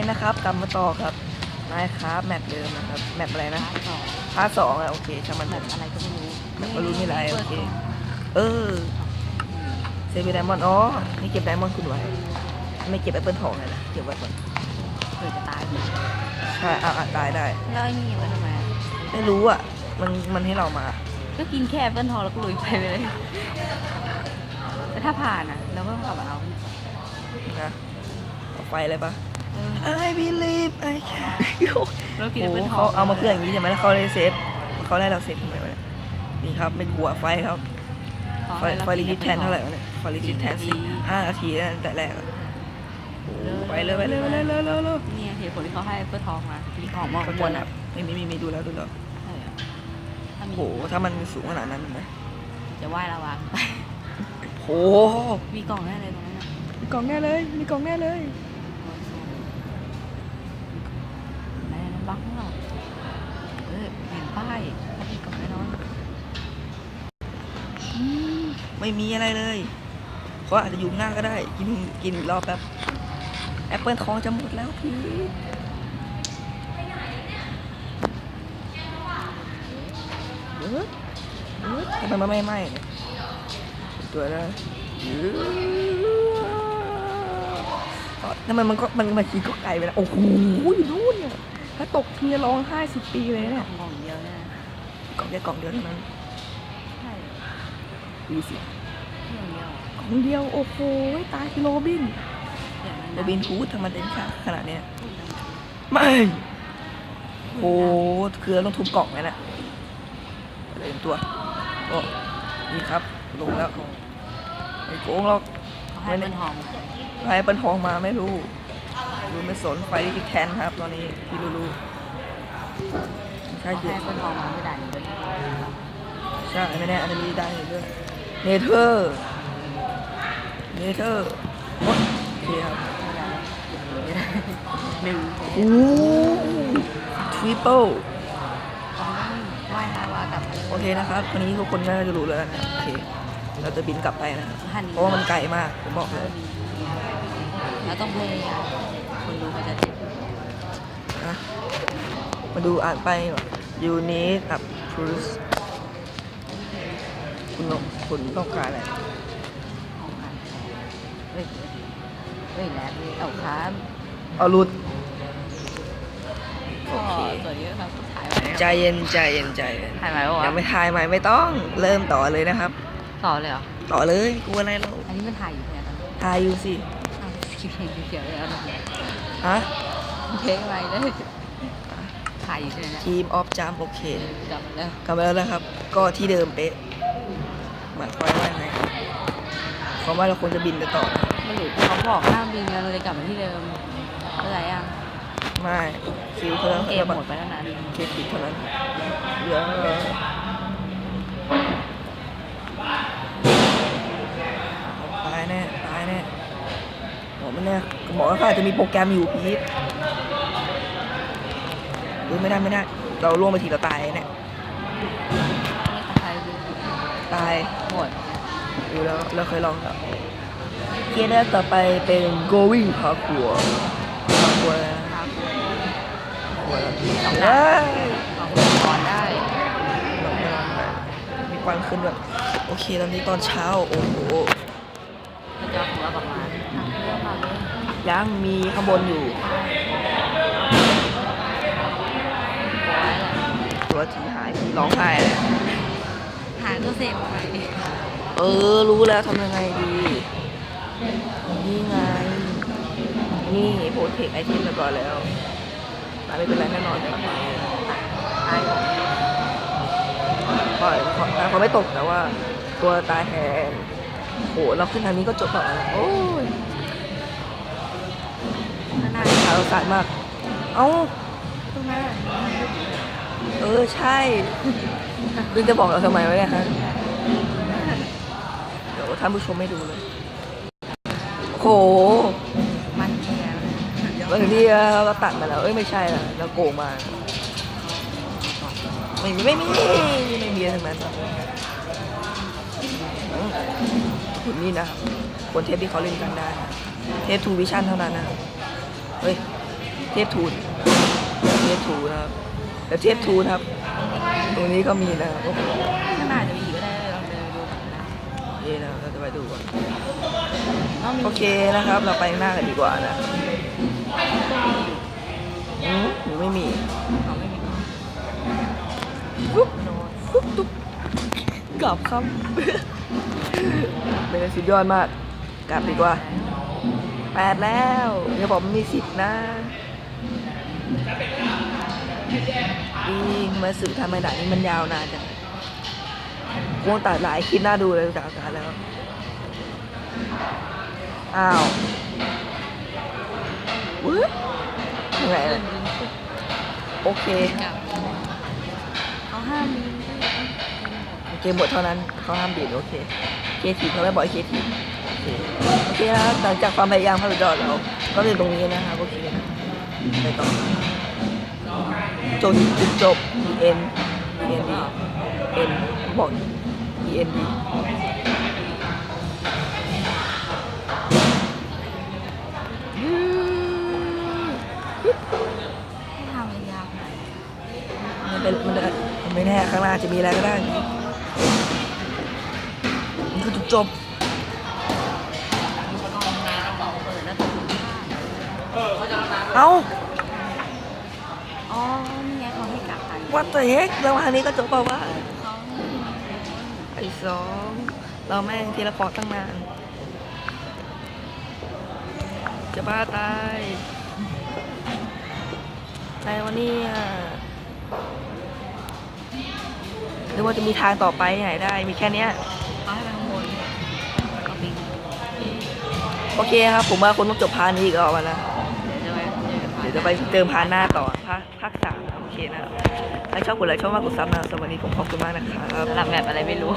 นะครับกลับมาต่อครับนายครับแมปเดิมนะครับแมปอะไรนะสองพาร์ทสองอะโอเคช่างมันแบเถบอะอะไรก็ไม่รู้แบบไม่รู้มีอะไรโอเคเออเซฟไดมอนด์อ๋อนี่เก็บไดมอนด์คุณไว้ไม่เก็บแอปเปิลทองเลยนะเก็บไว้ก่อนเผื่อจะตายอีกใช่อะอะตายได้ แล้วไอ้นี่ไว้ทำไมอะไม่รู้อะมันมันให้เรามา ก็กินแค่แอปเปิ้ลทองแล้วก็ลุยไปเลยแต่ถ้าผ่านอะเราก็ต้องกลับมาเอานะเอาไฟเลยปะเออ I believe I can เรากินโอ้แอปโหเปิ้ลทอเขางเอามาเพื่ออย่างนี้ใช่ไหมแล้วเขาเลยเซฟเขาได้เราเซฟทำไมวะเนี่ยนี่ครับไม่กลัวไฟครับขอไฟให้เราไฟรีกิจิตแทนเท่าไหร่วะเนี่ยไฟรีจิตแทนสี่ห้านาทีตั้งแต่แรกอะโอ้โหไปเลยไปเลยไปเลยเร็วเร็วเร็วเนี่ยเหตุผลที่เขาให้แอปเปิ้ลทองมามีของมองข้างบนครับไม่มีไม่มีดูแล้วดูแล้วใช่อะถ้าโอ้มีโหถ้ามันสูงขนาดนั้นนะจะไหว้ระวังโหมีกล่องแน่เลยตรงนั้นน่ะมีกล่องแน่เลยมีกล่องแน่เลย ไหนนั้นบักข้างนอกเออเห็นป้ายถ้ามีกล่องแน่นอนอืม ไม่มีอะไรเลยเขาอาจจะอยู่หน้าก็ได้ กินกินรอบแป๊บแอปเปิลทองจะหมดแล้วพี่เออเออทำไมมันไม่ไหม้เนี่ยตัวแล้วอ๋อทำไมมันก็มันมันขี่ก็ไกลไปแล้วโอ้โหอยู่นู่นเนี่ยถ้าตกทีร้องไห้สิบปีเลยเนี่ยกล่องเดียวเนี่ยกล่องแค่กล่องเดียวเท่านั้น ดูสิกล่องเดียวกล่องเดียวโอ้โหตายคือโรบินอย่างนั้นโรนะบินฮูดทำไมเด่นขนาดเนี้ยพูดดังไม่โอ้คือเราต้องทุบกล่องเลยนะเลยเป็นตัวโอ้นี่ครับลงแล้วไม่โกงหรอกๆเขาให้เป็นทองใครเป็นทองมาไม่รู้รู้ไม่สนไฟที่แคนครับ ตอนนี้ที่รู้ๆใช่เขาคือให้เป็นทองมาไม่ได้เลย ใช่ไม่แน่อาจจะมีได้อีกด้วย เนเธอร์เนเธอร์โอเคครับไม่ได้หนึ่งโอ้ทริปเปิลต้องไหว้ฮาวากลับโอเคนะครับวันนี้ทุกคนน่าจะรู้แล้วนะครับโอเค เราจะบินกลับไปนะครับหันเพราะว่ามันไกลมาก ผมบอกเลยแล้วต้องพยายามคนดูเขาจะเจ็บนะมาดูอ่านไปยูนิตอัพพรูสคุณต้องคุณต้องการอะไรของหันเฮ้ยเฮ้ยแล้วเอาค้าเอาลุด โอเคสวยเยอะครับถ่ายไว้ใจเย็นใจเย็นใจเย็นถ่ายไว้วะยังไม่ทายใหม่ไม่ต้อง เริ่มต่อเลยนะครับ ต่อเลยเหรอ ต่อเลยกลัวอะไรเราอันนี้มันถ่ายอยู่เนี่ยตอนนี้ทายอยู่สิอ้าวคิดเห็นเขียวเลยเอาหน่อยฮะเพลงอะไรเลยถ่ายอยู่เนี่ยทีมออฟจามโอเคกลับแล้ว กลับมาแล้วนะครับ ก็ที่เดิมเป๊ะ หมายความว่าไงความว่าเราควรจะบินไปต่อนะไม่รู้เขาบอกห้ามบินกันเลยกลับมาที่เดิมอะไรยังไม่คิวเพิ่มเกมหมดไปแล้วนะเคปิดเท่านั้นเหลือตายแน่ตายแน่บอกมันแน่ก็บอกว่าเขาอาจจะมีโปรแกรมอยู่พีทหรือไม่ได้ไม่ได้ เราล่วงไปทีเราตายเนี่ยไม่ใครดู ตายหมดดูแล้วเราเคยลองแล้วเกียร์แรกต่อไปเป็น going parkour parkour นะพาคุณ parkour แล้วสองเฮ้ยเอาคุณก่อนได้ลองไม่ลองไปมีควันขึ้นแบบโอเคตอนนี้ตอนเช้าโอ้โหก็จะหัวประมาณทางเรื่องมาเลยยังมีข้างบนอยู่ร้อยแหละตัวทีหายทีร้องไห้เลย หาตัวเสพไปเออ รู้แล้วทำยังไงดี นี่ไง นี่โปรเทคไอเทมเรียบร้อยแล้วตายไม่เป็นไรแน่นอนครับตายปล่อยเขาเขาไม่ตกแต่ว่า ตัวตายแทนโหเราขึ้นทางนี้ก็จบแล้วโอ้ยข้างหน้าขาวสารมาก เอ้าตรงหน้า เออใช่ดึงจะบอกเราทำไมวะเนี่ยฮะเดี๋ยวท่านผู้ชมไม่ดูเลยโหมันแค่บางทีเราตัดมาแล้ว เอ้ยไม่ใช่ละเราโกงมา ไม่มีไม่มีไม่มีทั้งนั้นคุณนี่นะครับคนเทปที่เขาเล่นกันได้ เทปทูวิชั่นเท่านั้นนะ เฮ้ย เทพทูเทพทูนะครับ แต่เทพทูนครับ ตรงนี้ก็มีนะครับโอ้โหข้างหน้าจะมีอีกก็ได้ลองเดินดูนะนี่นะครับเราจะไปดูก่อนน้องมีโอเคนะครับ เราไปข้างหน้ากันดีกว่านะอืมหรือไม่มีเขาไม่มีปุ๊บปุ๊บตุ๊บกลับครับ เป็นอะไรสุดยอดมาก กลับดีกว่าแปดแล้ว เดี๋ยวผมมีสิบนะ อีมาสื่อทำไมหนังนี้มันยาวนานจังวงตัดหลายคลิปน่าดูเลยจากอาการแล้ว อ้าววึ๊บยังไงล่ะโอเค เขาห้ามมีโอเคหมดเท่านั้นเขาห้ามบีดโอเค เคทีเขาไม่บอกเคทีโอเคโอเคนะหลังจากความพยายามของเราเราก็ถึงตรงนี้นะครับโอเคนะไปต่อ จนจุดจบ E N E N D N บอก E N D ให้ทำยาวๆหน่อยมันเป็นมันมันไม่แน่ข้างหน้าจะมีอะไรก็ได้มันคือจุดจบกองงานกระเป๋าเปิดแล้วตกผ้าเอ้า อ๋อนี่ไงเขาให้ วัดตัวเฮกแล้วทางนี้ก็จบเปล่าวะไอ้สองเราแม่งทีละพอตตั้งนาน จะบ้าตายอะไรวะเนี่ยหรือว่าจะมีทางต่อไปไหนได้ มีแค่เนี้ยเขาให้ไปข้างบนก็ปิงโอเคครับ ผมว่าคนต้องจบพาร์ทนี้อีกรอบแล้วเดี๋ยวจะไปเดี๋ยวจะไปเติมพาร์ทหน้าต่อภาคภาคสาม เคนะถ้าชอบกดไลค์ชอบมากกดซับนะสวัสดีผมขอบคุณมากนะครับสลับแบบอะไรไม่รู้